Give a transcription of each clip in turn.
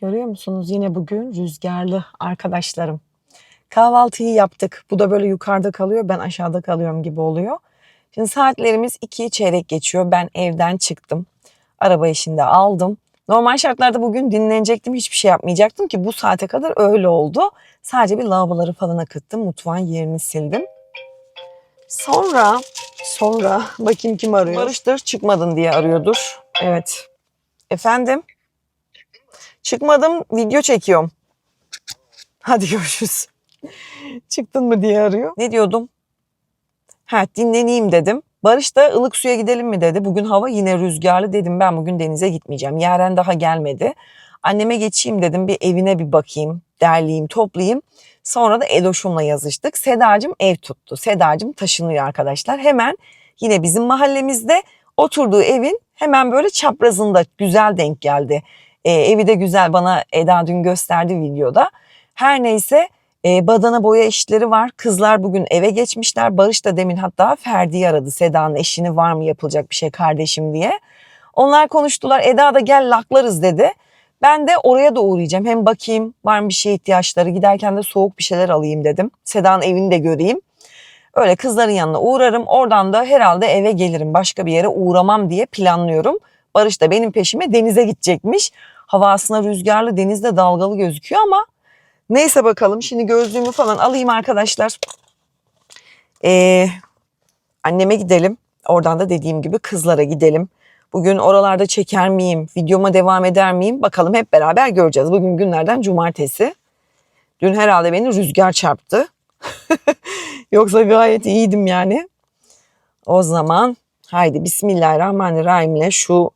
Görüyor musunuz? Yine bugün rüzgarlı arkadaşlarım. Kahvaltıyı yaptık. Bu da böyle yukarıda kalıyor. Ben aşağıda kalıyorum gibi oluyor. Şimdi saatlerimiz 2'yi çeyrek geçiyor. Ben evden çıktım. Araba işinde aldım. Normal şartlarda bugün dinlenecektim. Hiçbir şey yapmayacaktım ki bu saate kadar öyle oldu. Sadece bir lavaboları falan akıttım. Mutfağın yerini sildim. Sonra, sonra bakayım kim arıyor. Barış'tır çıkmadın diye arıyordur. Evet. Efendim? Çıkmadım video çekiyorum. Hadi görüşürüz. Çıktın mı diye arıyor. Ne diyordum? Ha dinleneyim dedim. Barış da ılık suya gidelim mi dedi. Bugün hava yine rüzgarlı dedim ben bugün denize gitmeyeceğim. Yaren daha gelmedi. Anneme geçeyim dedim bir evine bir bakayım. Derleyeyim toplayayım. Sonra da Edoş'umla yazıştık. Sedacığım ev tuttu. Sedacığım taşınıyor arkadaşlar. Hemen yine bizim mahallemizde oturduğu evin hemen böyle çaprazında güzel denk geldi. Ee, evi de güzel bana Eda dün gösterdi videoda. Her neyse e, badana boya işleri var. Kızlar bugün eve geçmişler. Barış da demin hatta Ferdi'yi aradı. Seda'nın eşini var mı yapılacak bir şey kardeşim diye. Onlar konuştular. Eda da gel laklarız dedi. Ben de oraya da uğrayacağım. Hem bakayım var mı bir şeye ihtiyaçları. Giderken de soğuk bir şeyler alayım dedim. Seda'nın evini de göreyim. Öyle kızların yanına uğrarım. Oradan da herhalde eve gelirim. Başka bir yere uğramam diye planlıyorum. Barış da benim peşime denize gidecekmiş. Hava aslında rüzgarlı, denizde dalgalı gözüküyor ama neyse bakalım. Şimdi gözlüğümü falan alayım arkadaşlar. Ee, anneme gidelim. Oradan da dediğim gibi kızlara gidelim. Bugün oralarda çeker miyim? Videoma devam eder miyim? Bakalım hep beraber göreceğiz. Bugün günlerden cumartesi. Dün herhalde beni rüzgar çarptı. Yoksa gayet iyiydim yani. O zaman haydi Bismillahirrahmanirrahim ile şu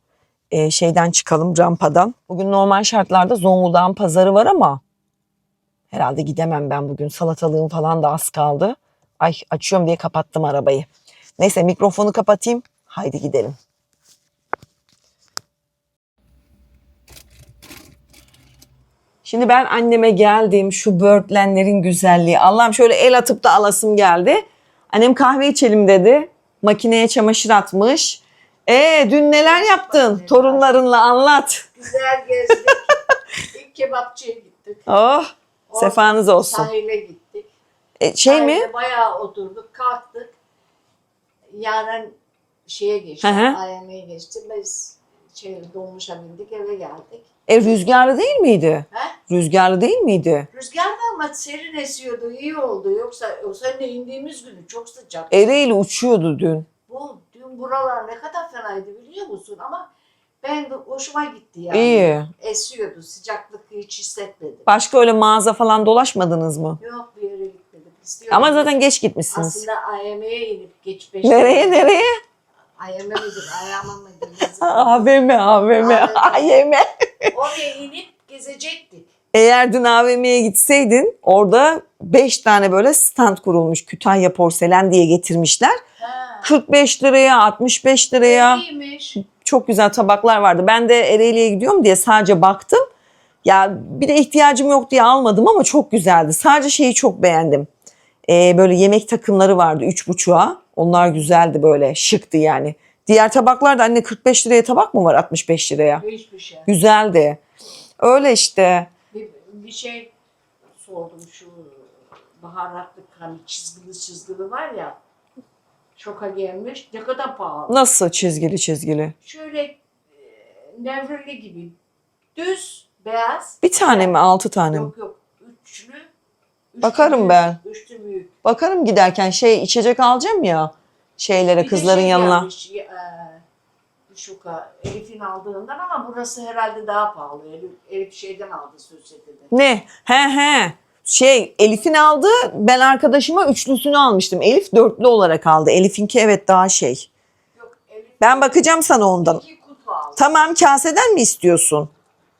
e, şeyden çıkalım rampadan. Bugün normal şartlarda Zonguldak'ın pazarı var ama herhalde gidemem ben bugün. Salatalığım falan da az kaldı. Ay açıyorum diye kapattım arabayı. Neyse mikrofonu kapatayım. Haydi gidelim. Şimdi ben anneme geldim. Şu böğürtlenlerin güzelliği. Allah'ım şöyle el atıp da alasım geldi. Annem kahve içelim dedi. Makineye çamaşır atmış. E dün neler yaptın? Torunlarınla anlat. Güzel gezdik. İlk kebapçıya gittik. Oh sefanız olsun. Sahile gittik. E, şey mi? Sahilde Bayağı oturduk, kalktık. Yarın şeye hı. AYM'ye geçtik. Biz şey, dolmuşa bindik, eve geldik. E rüzgarlı değil miydi? He? Rüzgarlı değil miydi? Rüzgar da ama serin esiyordu, iyi oldu. Yoksa o sene indiğimiz günü çok sıcak. Ereğli uçuyordu dün. Bu dün buralar ne kadar fenaydı biliyor musun? Ama ben de hoşuma gitti yani. İyi. Esiyordu, sıcaklık hiç hissetmedim. Başka öyle mağaza falan dolaşmadınız mı? Yok bir yere gitmedim. İstiyorum. Ama zaten geç gitmişsiniz. Aslında AYM'ye inip geç beş. Nereye nereye? AYM midir, mıdır? yazık. AVM AVM AVM. Oraya inip gezecektik. Eğer dün AVM'ye gitseydin orada 5 tane böyle stand kurulmuş. Kütahya porselen diye getirmişler. Ha. 45 liraya 65 liraya İyiymiş. çok güzel tabaklar vardı. Ben de Ereğli'ye gidiyorum diye sadece baktım. Ya bir de ihtiyacım yok diye almadım ama çok güzeldi. Sadece şeyi çok beğendim. Ee, böyle yemek takımları vardı üç buçuğa. Onlar güzeldi böyle şıktı yani. Diğer tabaklar da anne 45 liraya tabak mı var 65 liraya? Hiçbir şey. Güzeldi. Öyle işte. Bir, şey sordum şu baharatlı hani çizgili çizgili var ya. Şoka gelmiş. Ne kadar pahalı. Nasıl çizgili çizgili? Şöyle e, nevrili gibi. Düz, beyaz. Bir tane mi altı tane mi? Yok yok. Üçlü. üçlü Bakarım büyük, ben. Üçlü büyük. Bakarım giderken şey içecek alacağım ya şeylere Bir de kızların şey yanına. gelmiş, Şuka Elif'in aldığından ama burası herhalde daha pahalı. Elif, Elif şeyden aldı sosyetede. Ne? He he. Şey Elif'in aldı ben arkadaşıma üçlüsünü almıştım. Elif dörtlü olarak aldı. Elif'inki evet daha şey. Yok Elif Ben bakacağım sana ondan. iki kutu aldı. Tamam kaseden mi istiyorsun?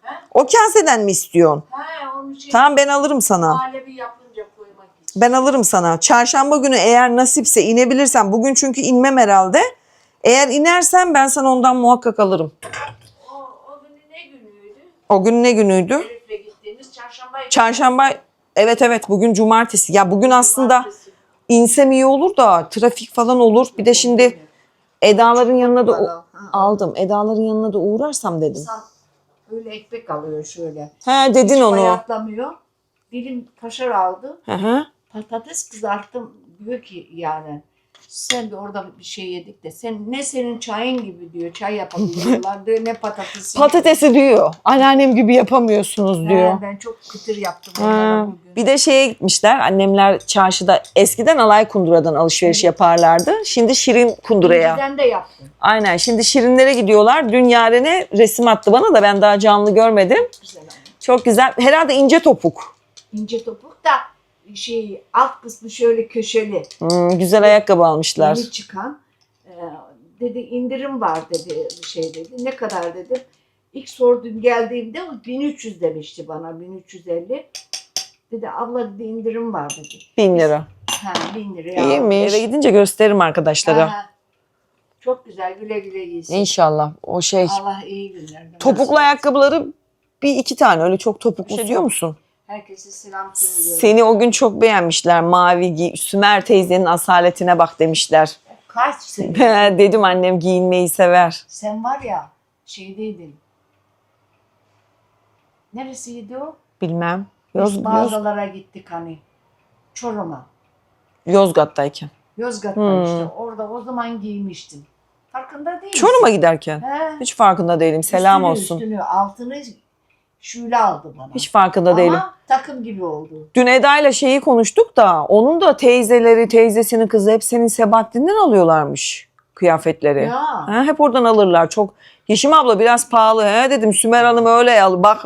He? O kaseden mi istiyorsun? He onun için Tamam ben alırım sana. muhallebi yapınca koymak için. Ben alırım sana. Çarşamba günü eğer nasipse inebilirsen bugün çünkü inmem herhalde. Eğer inersen ben sana ondan muhakkak alırım. O, o günü ne günüydü? O gün ne günüydü? Elif'le çarşamba. Çarşamba evet evet bugün cumartesi. Ya bugün aslında insem iyi olur da trafik falan olur. Bir de şimdi Eda'ların yanına da aldım. Eda'ların yanına da uğrarsam dedim. İnsan Böyle ekmek alıyor şöyle. He dedin Hiç onu. bayatlamıyor. Dilim kaşar aldı. Hı hı. Patates kızarttım. Diyor ki yani sen de orada bir şey yedik de sen ne senin çayın gibi diyor. Çay yapabiliyorlar diyor ne patatesi. Patatesi diyor. Anneannem gibi yapamıyorsunuz diyor. He, ben çok kıtır yaptım Ha, bugün. Bir de şeye gitmişler. Annemler çarşıda eskiden alay kunduradan alışveriş yaparlardı. Şimdi şirin kunduraya. Önceden de yaptım. Aynen. Şimdi şirinlere gidiyorlar. Dün Yaren'e resim attı bana da ben daha canlı görmedim. Güzel. Çok güzel. Herhalde ince topuk. İnce topuk da şey alt kısmı şöyle köşeli. Hmm, güzel ayakkabı almışlar. Yeni çıkan. Ee, dedi indirim var dedi şey dedi. Ne kadar dedim. İlk sordum geldiğimde o 1300 demişti bana 1350. Dedi abla dedi indirim var dedi. Bin lira. Ha 1000 liraya. İyiymiş. Eve gidince gösteririm arkadaşlara. Aha. Çok güzel güle güle giysin. İnşallah. O şey. Allah iyi günler. Topuklu ayakkabıları bir iki tane öyle çok topuklu Şey diyor musun? Herkese selam söylüyorum. Seni o gün çok beğenmişler. Mavi giy. Sümer teyzenin asaletine bak demişler. Kaç sene? Dedim annem giyinmeyi sever. Sen var ya şeydeydin. Neresiydi o? Bilmem. Biz Yoz, Yoz, mağazalara gittik hani. Çorum'a. Yozgat'tayken. Yozgat'ta Hmm. işte. Orada o zaman giymiştim. Farkında değilsin. Çorum'a giderken. He. Hiç farkında değilim. Selam Üstünü, olsun. Üstünü, altını şöyle aldı bana. Hiç farkında Ama değilim. takım gibi oldu. Dün Eda'yla şeyi konuştuk da onun da teyzeleri, teyzesinin kızı hep senin Sebahattin'den alıyorlarmış kıyafetleri. Ya. Ha, hep oradan alırlar. Çok Yeşim abla biraz pahalı. He dedim Sümer Hanım öyle al. Bak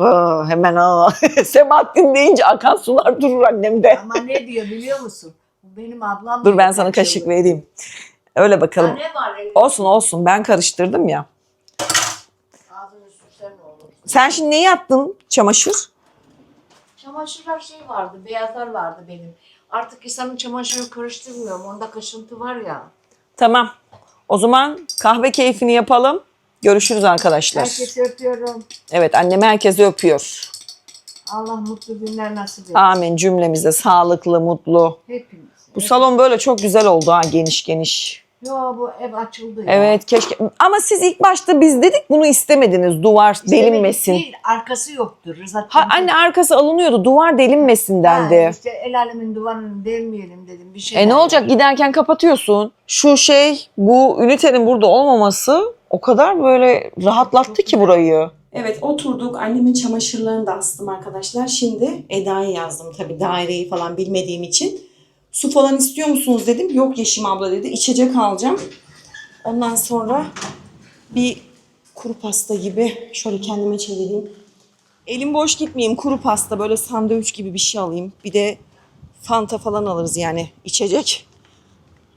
hemen ha. Sebahattin deyince akan sular durur annemde. Ama ne diyor biliyor musun? Benim ablam. Dur ben sana kaşık vereyim. Öyle bakalım. Ha, ne var elinde? Olsun olsun ben karıştırdım ya. Ağzını sürsen ne olur. Sen şimdi neyi attın çamaşır? Çamaşırlar şey vardı, beyazlar vardı benim. Artık insanın çamaşırını karıştırmıyorum. Onda kaşıntı var ya. Tamam. O zaman kahve keyfini yapalım. Görüşürüz arkadaşlar. Herkese öpüyorum. Evet annem herkesi öpüyor. Allah mutlu günler nasip etsin. Amin cümlemize sağlıklı, mutlu. Hepimiz. Bu salon böyle çok güzel oldu ha geniş geniş. Yo bu ev açıldı ya. Evet keşke ama siz ilk başta biz dedik bunu istemediniz duvar İstemedik delinmesin. Değil, arkası yoktu. Rızat Ha, anne arkası alınıyordu duvar delinmesin dendi. Ha, işte el alemin duvarını delmeyelim dedim. Bir şey E ne olacak giderken kapatıyorsun. Şu şey bu ünitenin burada olmaması o kadar böyle rahatlattı ki burayı. Evet oturduk. Annemin çamaşırlarını da astım arkadaşlar. Şimdi Eda'ya yazdım tabii daireyi falan bilmediğim için. Su falan istiyor musunuz dedim. Yok Yeşim abla dedi. İçecek alacağım. Ondan sonra bir kuru pasta gibi şöyle kendime çevireyim. Elim boş gitmeyeyim. Kuru pasta böyle sandviç gibi bir şey alayım. Bir de Fanta falan alırız yani içecek.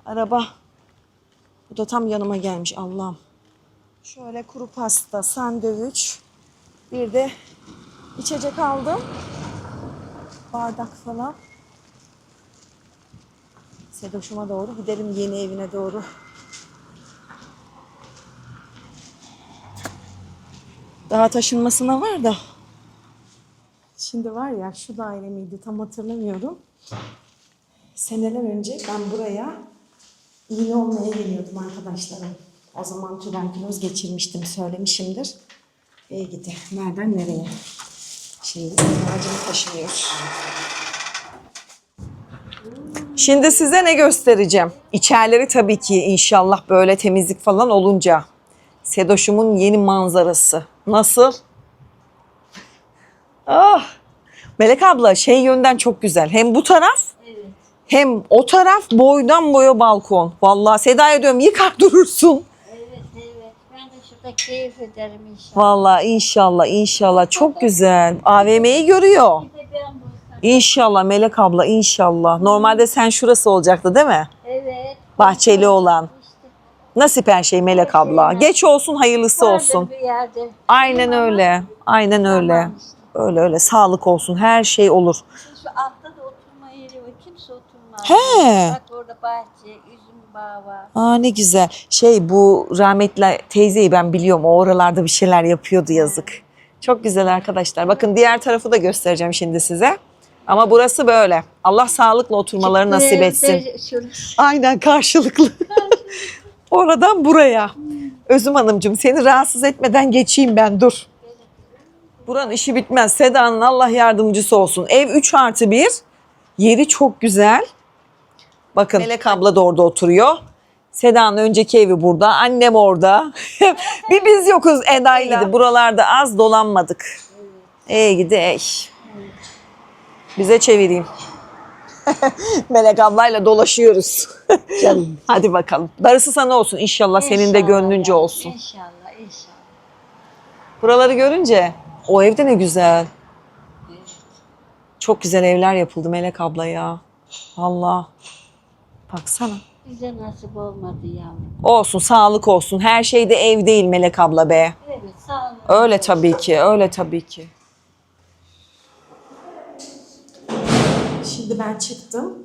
Araba. Bu da tam yanıma gelmiş Allah'ım. Şöyle kuru pasta, sandviç, bir de içecek aldım. Bardak falan. Sedoş'uma doğru gidelim yeni evine doğru. Daha taşınmasına var da. Şimdi var ya şu daire miydi tam hatırlamıyorum. Seneler önce ben buraya iğne olmaya geliyordum arkadaşlarım. O zaman tüberküloz geçirmiştim söylemişimdir. İyi gidi. Nereden nereye? Şimdi ağacım taşınıyor. Şimdi size ne göstereceğim? İçerileri tabii ki inşallah böyle temizlik falan olunca. Sedoş'umun yeni manzarası. Nasıl? Ah! Melek abla şey yönden çok güzel. Hem bu taraf hem o taraf boydan boya balkon. Vallahi Seda'ya diyorum yıkar durursun. Evet evet. Ben de şurada keyif ederim inşallah. Vallahi inşallah inşallah çok güzel. AVM'yi görüyor. Bir de ben bulsam. İnşallah Melek abla inşallah. Normalde sen şurası olacaktı değil mi? Evet. Bahçeli olan. Nasip her şey Melek abla. Geç olsun hayırlısı vardır olsun. bir yerde. Aynen öyle. Aynen öyle. Öyle öyle. Sağlık olsun. Her şey olur. Şu altta da oturma yeri var. Kimse oturmaz. He. Bak orada bahçe, üzüm bağı var. Aa ne güzel. Şey bu rahmetli teyzeyi ben biliyorum. O oralarda bir şeyler yapıyordu yazık. Çok güzel arkadaşlar. Bakın diğer tarafı da göstereceğim şimdi size. Ama burası böyle. Allah sağlıkla oturmaları nasip etsin. Aynen karşılıklı. Oradan buraya. Özüm Hanımcığım seni rahatsız etmeden geçeyim ben dur. Buranın işi bitmez. Seda'nın Allah yardımcısı olsun. Ev 3 artı 1. Yeri çok güzel. Bakın Melek abla da orada oturuyor. Seda'nın önceki evi burada. Annem orada. bir biz yokuz Eda'yla. Buralarda az dolanmadık. Ey gidi ey. Bize çevireyim. Melek ablayla dolaşıyoruz. Canım. Hadi bakalım. Darısı sana olsun inşallah senin de İnşallah gönlünce ya, olsun. İnşallah inşallah. Buraları görünce o evde ne güzel. Çok güzel evler yapıldı Melek abla ya. Allah. Baksana. Bize nasip olmadı yavrum. Olsun sağlık olsun. Her şey de ev değil Melek abla be. Evet sağ olun. Öyle tabii ki öyle tabii ki. Şimdi ben çıktım.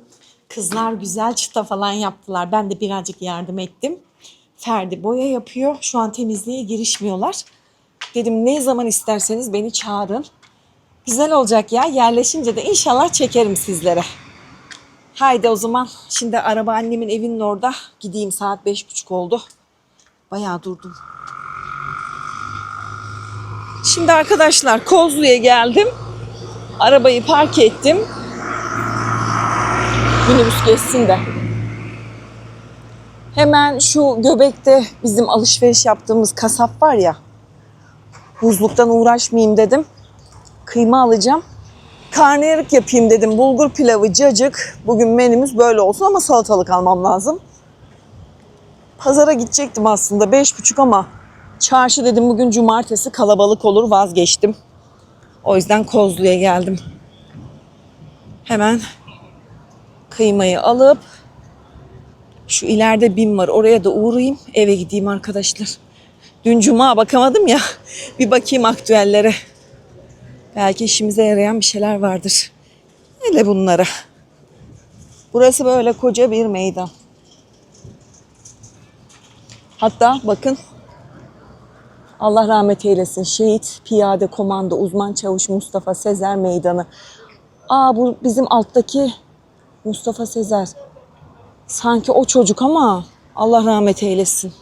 Kızlar güzel çıta falan yaptılar. Ben de birazcık yardım ettim. Ferdi boya yapıyor. Şu an temizliğe girişmiyorlar. Dedim ne zaman isterseniz beni çağırın. Güzel olacak ya. Yerleşince de inşallah çekerim sizlere. Haydi o zaman. Şimdi araba annemin evinin orada. Gideyim saat beş buçuk oldu. Bayağı durdum. Şimdi arkadaşlar Kozlu'ya geldim. Arabayı park ettim. Minibüs geçsin de. Hemen şu göbekte bizim alışveriş yaptığımız kasap var ya. Buzluktan uğraşmayayım dedim. Kıyma alacağım. Karnıyarık yapayım dedim. Bulgur pilavı, cacık. Bugün menümüz böyle olsun ama salatalık almam lazım. Pazara gidecektim aslında. Beş buçuk ama çarşı dedim bugün cumartesi kalabalık olur vazgeçtim. O yüzden Kozlu'ya geldim. Hemen kıymayı alıp şu ileride BİM var oraya da uğrayayım eve gideyim arkadaşlar. Dün cuma bakamadım ya bir bakayım aktüellere. Belki işimize yarayan bir şeyler vardır. Hele bunlara. Burası böyle koca bir meydan. Hatta bakın Allah rahmet eylesin. Şehit Piyade Komando Uzman Çavuş Mustafa Sezer Meydanı. Aa bu bizim alttaki Mustafa Sezer. Sanki o çocuk ama Allah rahmet eylesin.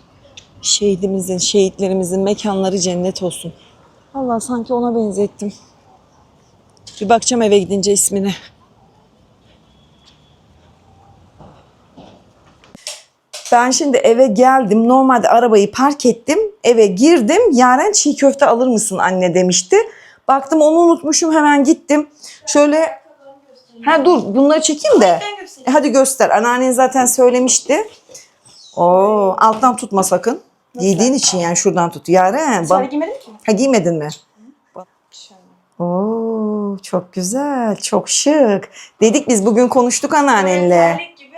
Şehidimizin, şehitlerimizin mekanları cennet olsun. Allah sanki ona benzettim. Bir bakacağım eve gidince ismine. Ben şimdi eve geldim. Normalde arabayı park ettim. Eve girdim. Yaren çiğ köfte alır mısın anne demişti. Baktım onu unutmuşum hemen gittim. Şöyle Ha dur bunları çekeyim de. E, hadi göster. Anneannen zaten söylemişti. Oo, alttan tutma sakın. Giydiğin için yani şuradan tut. Yaren. Bana... giymedim ki. Ha giymedin mi? Oo, çok güzel, çok şık. Dedik biz bugün konuştuk anneannenle. gibi.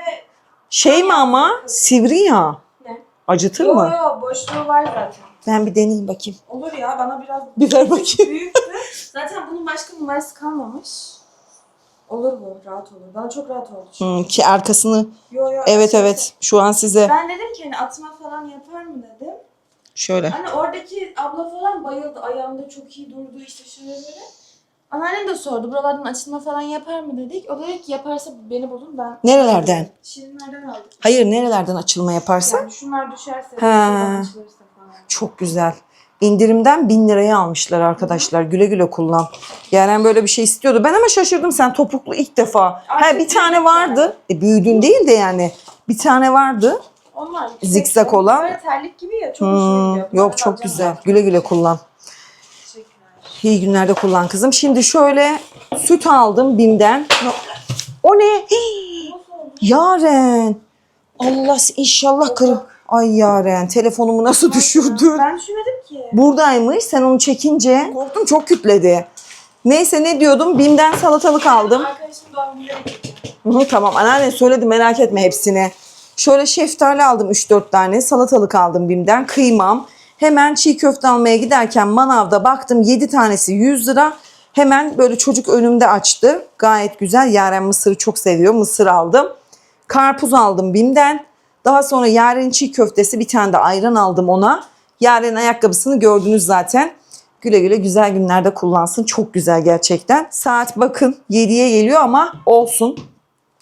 Şey mi ama sivri ya. Ne? Acıtır Yo mı? yo boşluğu var zaten. Ben bir deneyeyim bakayım. Olur ya bana biraz Bir ver bakayım. büyüktü. Zaten bunun başka numarası kalmamış. Olur bu rahat olur. Bana çok rahat oldu. an. Hmm, ki arkasını Yo yo. evet evet şu an size Ben dedim ki hani atma falan yapar mı dedim. şöyle. Hani oradaki abla falan bayıldı. Ayağında çok iyi durdu işte şöyle böyle. Anneannem de sordu buralardan açılma falan yapar mı dedik. O dedi ki yaparsa beni bulun ben. Nerelerden? Şirinlerden aldık. Hayır nerelerden açılma yaparsa? Yani şunlar düşerse, Ha. açılırsa falan. Çok güzel. İndirimden bin liraya almışlar arkadaşlar. Güle güle kullan. Yaren böyle bir şey istiyordu. Ben ama şaşırdım sen topuklu ilk defa. Ha Artık bir tane vardı. E, büyüdün değil de yani. Bir tane vardı. Onlar Zikzak olan. Böyle terlik gibi ya çok hoşuma Hmm, gidiyor. Yok çok güzel. ben. Güle güle kullan. Teşekkürler. İyi günlerde kullan kızım. Şimdi şöyle süt aldım Bim'den. O ne? Hii! Yaren. Allah inşallah kır. Ay Yaren telefonumu nasıl düşürdün? Ben düşünmedim ki. Buradaymış. Sen onu çekince korktum çok kütledi. Neyse ne diyordum? Bim'den salatalık aldım. Arkadaşım doğum hı, tamam anneanne söyledi merak etme hepsini. Şöyle şeftali aldım 3-4 tane. Salatalık aldım Bim'den. Kıymam. Hemen çiğ köfte almaya giderken manavda baktım 7 tanesi 100 lira. Hemen böyle çocuk önümde açtı. Gayet güzel. Yaren mısırı çok seviyor. Mısır aldım. Karpuz aldım Bim'den. Daha sonra Yaren'in çiğ köftesi bir tane de ayran aldım ona. Yaren'in ayakkabısını gördünüz zaten. Güle güle güzel günlerde kullansın. Çok güzel gerçekten. Saat bakın 7'ye geliyor ama olsun.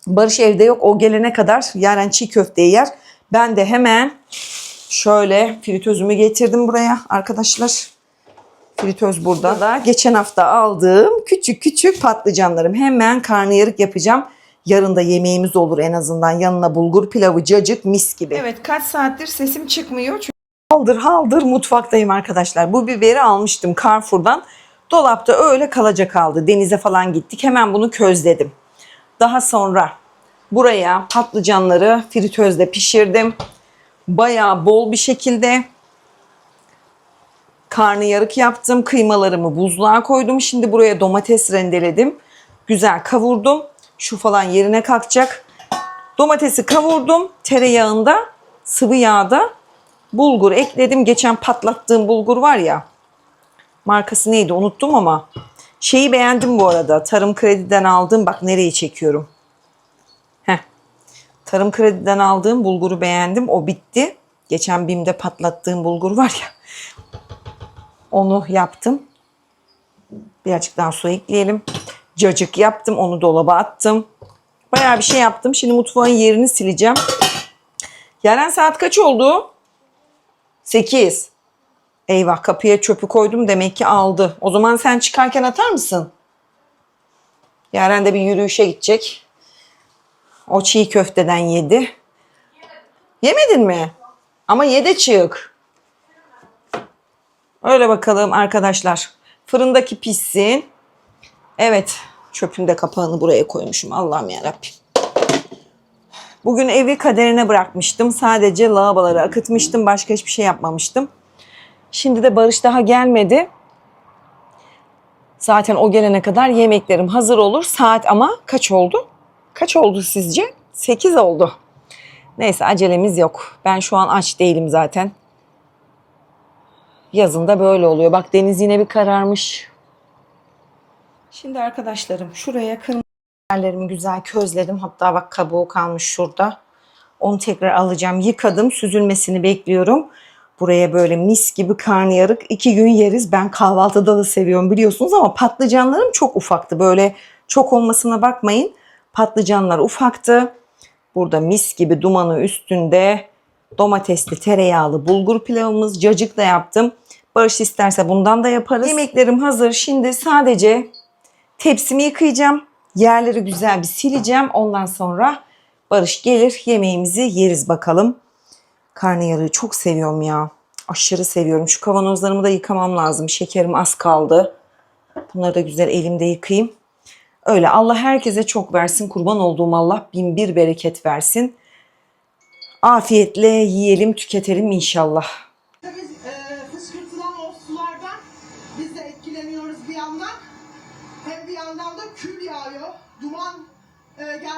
Barış evde yok. O gelene kadar Yaren çiğ köfteyi yer. Ben de hemen şöyle fritözümü getirdim buraya arkadaşlar. Fritöz burada da geçen hafta aldığım küçük küçük patlıcanlarım. Hemen karnıyarık yapacağım. Yarın da yemeğimiz olur en azından. Yanına bulgur pilavı, cacık, mis gibi. Evet kaç saattir sesim çıkmıyor. Çünkü haldır haldır mutfaktayım arkadaşlar. Bu biberi almıştım Carrefour'dan. Dolapta öyle kalacak kaldı. Denize falan gittik. Hemen bunu közledim. Daha sonra buraya patlıcanları fritözde pişirdim. Bayağı bol bir şekilde karnıyarık yaptım. Kıymalarımı buzluğa koydum. Şimdi buraya domates rendeledim. Güzel kavurdum. Şu falan yerine kalkacak. Domatesi kavurdum. Tereyağında, sıvı yağda bulgur ekledim. Geçen patlattığım bulgur var ya. Markası neydi unuttum ama. Şeyi beğendim bu arada. Tarım Kredi'den aldım. Bak nereyi çekiyorum. Heh. Tarım Kredi'den aldığım bulguru beğendim. O bitti. Geçen BİM'de patlattığım bulgur var ya. Onu yaptım. Birazcık daha su ekleyelim. Cacık yaptım. Onu dolaba attım. Bayağı bir şey yaptım. Şimdi mutfağın yerini sileceğim. Yaren saat kaç oldu? 8. Eyvah kapıya çöpü koydum. Demek ki aldı. O zaman sen çıkarken atar mısın? Yaren de bir yürüyüşe gidecek. O çiğ köfteden yedi. Yemedin mi? Ama ye de çık. Öyle bakalım arkadaşlar. Fırındaki pişsin. Evet. Çöpün de kapağını buraya koymuşum. Allah'ım yarabbim. Bugün evi kaderine bırakmıştım. Sadece lavaboları akıtmıştım. Başka hiçbir şey yapmamıştım. Şimdi de Barış daha gelmedi. Zaten o gelene kadar yemeklerim hazır olur. Saat ama kaç oldu? Kaç oldu sizce? 8 oldu. Neyse acelemiz yok. Ben şu an aç değilim zaten. Yazında böyle oluyor. Bak deniz yine bir kararmış. Şimdi arkadaşlarım şuraya kırmızı güzel közledim. Hatta bak kabuğu kalmış şurada. Onu tekrar alacağım. Yıkadım. Süzülmesini bekliyorum. Buraya böyle mis gibi karnıyarık iki gün yeriz. Ben kahvaltıda da seviyorum biliyorsunuz ama patlıcanlarım çok ufaktı. Böyle çok olmasına bakmayın. Patlıcanlar ufaktı. Burada mis gibi dumanı üstünde domatesli tereyağlı bulgur pilavımız cacık da yaptım. Barış isterse bundan da yaparız. Yemeklerim hazır. Şimdi sadece tepsimi yıkayacağım. Yerleri güzel bir sileceğim. Ondan sonra Barış gelir yemeğimizi yeriz bakalım. Karnıyarığı çok seviyorum ya. Aşırı seviyorum. Şu kavanozlarımı da yıkamam lazım. Şekerim az kaldı. Bunları da güzel elimde yıkayayım. Öyle Allah herkese çok versin. Kurban olduğum Allah bin bir bereket versin. Afiyetle yiyelim, tüketelim inşallah.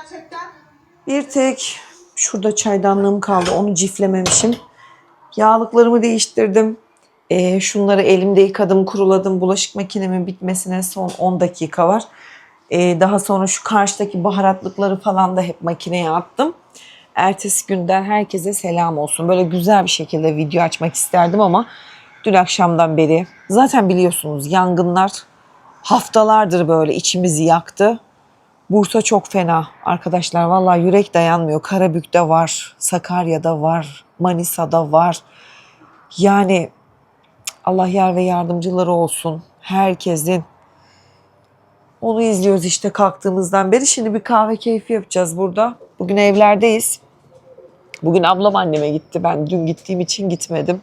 Gerçekten Bir tek şurada çaydanlığım kaldı. Onu ciflememişim. Yağlıklarımı değiştirdim. Ee, şunları elimde yıkadım, kuruladım. Bulaşık makinemin bitmesine son 10 dakika var. Ee, daha sonra şu karşıdaki baharatlıkları falan da hep makineye attım. Ertesi günden herkese selam olsun. Böyle güzel bir şekilde video açmak isterdim ama dün akşamdan beri zaten biliyorsunuz yangınlar haftalardır böyle içimizi yaktı. Bursa çok fena arkadaşlar. Vallahi yürek dayanmıyor. Karabük'te var, Sakarya'da var, Manisa'da var. Yani Allah yar ve yardımcıları olsun herkesin. Onu izliyoruz işte kalktığımızdan beri. Şimdi bir kahve keyfi yapacağız burada. Bugün evlerdeyiz. Bugün ablam anneme gitti. Ben dün gittiğim için gitmedim.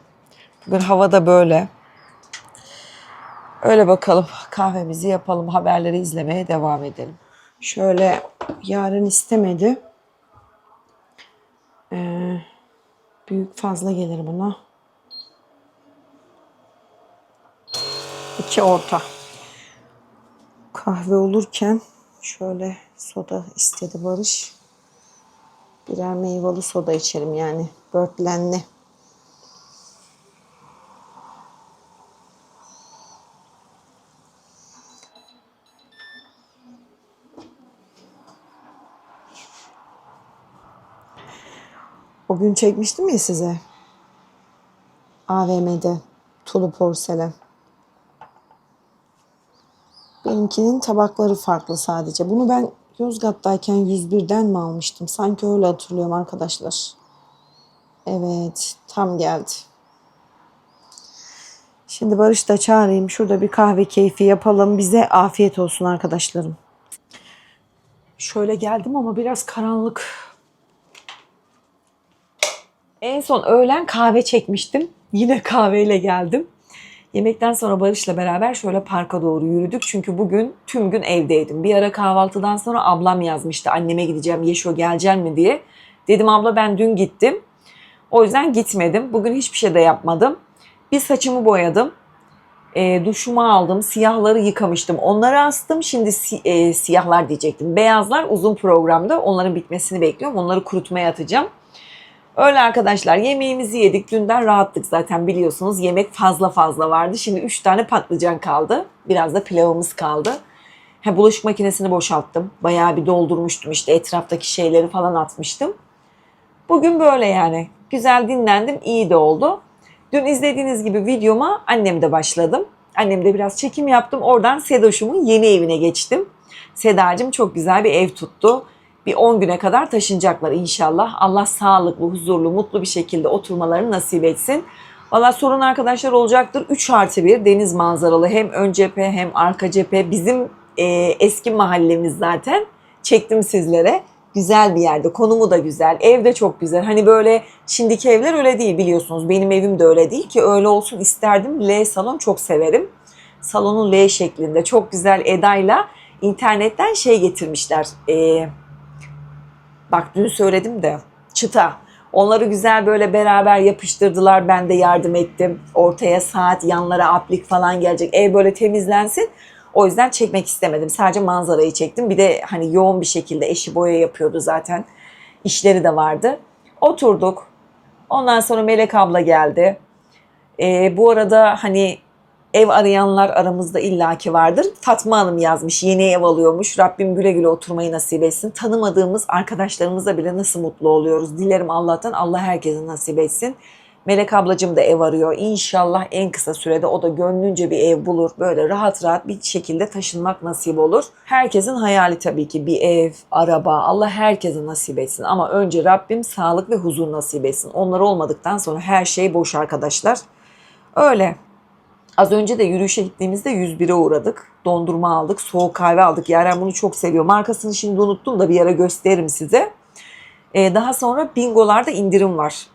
Bugün hava da böyle. Öyle bakalım kahvemizi yapalım. Haberleri izlemeye devam edelim. Şöyle yarın istemedi. Ee, büyük fazla gelir buna. İki orta. Kahve olurken şöyle soda istedi Barış. Birer meyveli soda içerim yani. Börtlenli. O gün çekmiştim ya size. AVM'de. Tulu porselen. Benimkinin tabakları farklı sadece. Bunu ben Yozgat'tayken 101'den mi almıştım? Sanki öyle hatırlıyorum arkadaşlar. Evet, tam geldi. Şimdi Barış da çağırayım. Şurada bir kahve keyfi yapalım. Bize afiyet olsun arkadaşlarım. Şöyle geldim ama biraz karanlık. En son öğlen kahve çekmiştim. Yine kahveyle geldim. Yemekten sonra Barış'la beraber şöyle parka doğru yürüdük. Çünkü bugün tüm gün evdeydim. Bir ara kahvaltıdan sonra ablam yazmıştı. Anneme gideceğim, Yeşo gelecek mi diye. Dedim abla ben dün gittim. O yüzden gitmedim. Bugün hiçbir şey de yapmadım. Bir saçımı boyadım. E, duşumu aldım. Siyahları yıkamıştım. Onları astım. Şimdi si- e, siyahlar diyecektim. Beyazlar uzun programda. Onların bitmesini bekliyorum. Onları kurutmaya atacağım. Öyle arkadaşlar yemeğimizi yedik. Dünden rahattık zaten biliyorsunuz. Yemek fazla fazla vardı. Şimdi 3 tane patlıcan kaldı. Biraz da pilavımız kaldı. Ha, bulaşık makinesini boşalttım. Bayağı bir doldurmuştum işte etraftaki şeyleri falan atmıştım. Bugün böyle yani. Güzel dinlendim. iyi de oldu. Dün izlediğiniz gibi videoma annemde başladım. Annemde biraz çekim yaptım. Oradan Sedoş'umun yeni evine geçtim. Sedacığım çok güzel bir ev tuttu. Bir 10 güne kadar taşınacaklar inşallah. Allah sağlıklı, huzurlu, mutlu bir şekilde oturmalarını nasip etsin. Valla sorun arkadaşlar olacaktır. 3 artı 1 deniz manzaralı hem ön cephe hem arka cephe. Bizim e, eski mahallemiz zaten. Çektim sizlere. Güzel bir yerde. Konumu da güzel. Ev de çok güzel. Hani böyle şimdiki evler öyle değil biliyorsunuz. Benim evim de öyle değil ki öyle olsun isterdim. L salon çok severim. Salonun L şeklinde. Çok güzel Eda'yla internetten şey getirmişler. Eee Bak dün söyledim de çıta. Onları güzel böyle beraber yapıştırdılar. Ben de yardım ettim. Ortaya saat, yanlara aplik falan gelecek. Ev böyle temizlensin. O yüzden çekmek istemedim. Sadece manzarayı çektim. Bir de hani yoğun bir şekilde eşi boya yapıyordu zaten. İşleri de vardı. Oturduk. Ondan sonra Melek abla geldi. Ee, bu arada hani ev arayanlar aramızda illaki vardır. Fatma Hanım yazmış yeni ev alıyormuş. Rabbim güle güle oturmayı nasip etsin. Tanımadığımız arkadaşlarımıza bile nasıl mutlu oluyoruz. Dilerim Allah'tan Allah herkese nasip etsin. Melek ablacığım da ev arıyor. İnşallah en kısa sürede o da gönlünce bir ev bulur. Böyle rahat rahat bir şekilde taşınmak nasip olur. Herkesin hayali tabii ki bir ev, araba. Allah herkese nasip etsin. Ama önce Rabbim sağlık ve huzur nasip etsin. Onlar olmadıktan sonra her şey boş arkadaşlar. Öyle. Az önce de yürüyüşe gittiğimizde 101'e uğradık. Dondurma aldık, soğuk kahve aldık. Yaren bunu çok seviyor. Markasını şimdi unuttum da bir ara gösteririm size. Ee, daha sonra bingolarda indirim var.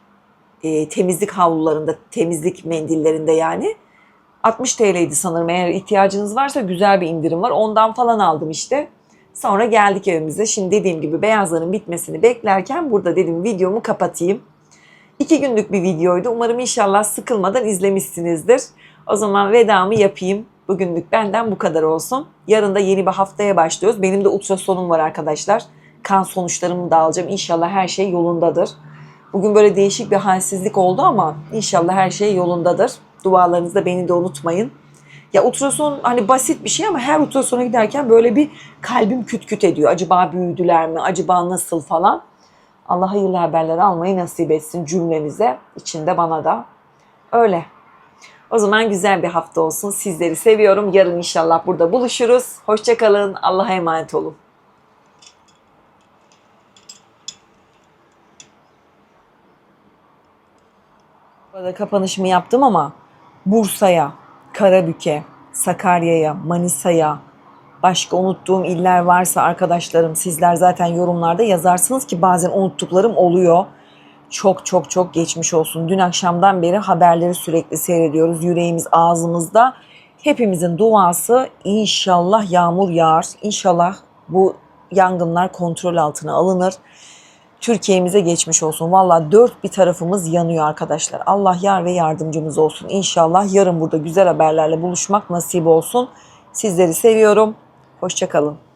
Ee, temizlik havlularında, temizlik mendillerinde yani. 60 TL'ydi sanırım. Eğer ihtiyacınız varsa güzel bir indirim var. Ondan falan aldım işte. Sonra geldik evimize. Şimdi dediğim gibi beyazların bitmesini beklerken burada dedim videomu kapatayım. İki günlük bir videoydu. Umarım inşallah sıkılmadan izlemişsinizdir. O zaman vedamı yapayım. Bugünlük benden bu kadar olsun. Yarın da yeni bir haftaya başlıyoruz. Benim de ultrasonum var arkadaşlar. Kan sonuçlarımı da alacağım. İnşallah her şey yolundadır. Bugün böyle değişik bir halsizlik oldu ama inşallah her şey yolundadır. Dualarınızda beni de unutmayın. Ya ultrason hani basit bir şey ama her ultrasona giderken böyle bir kalbim küt küt ediyor. Acaba büyüdüler mi? Acaba nasıl falan. Allah hayırlı haberler almayı nasip etsin cümlenize. içinde bana da. Öyle. O zaman güzel bir hafta olsun. Sizleri seviyorum. Yarın inşallah burada buluşuruz. Hoşçakalın. Allah'a emanet olun. Burada kapanışımı yaptım ama Bursa'ya, Karabük'e, Sakarya'ya, Manisa'ya, başka unuttuğum iller varsa arkadaşlarım sizler zaten yorumlarda yazarsınız ki bazen unuttuklarım oluyor. Çok çok çok geçmiş olsun. Dün akşamdan beri haberleri sürekli seyrediyoruz. Yüreğimiz ağzımızda. Hepimizin duası inşallah yağmur yağar. İnşallah bu yangınlar kontrol altına alınır. Türkiye'mize geçmiş olsun. Valla dört bir tarafımız yanıyor arkadaşlar. Allah yar ve yardımcımız olsun. İnşallah yarın burada güzel haberlerle buluşmak nasip olsun. Sizleri seviyorum. Hoşçakalın.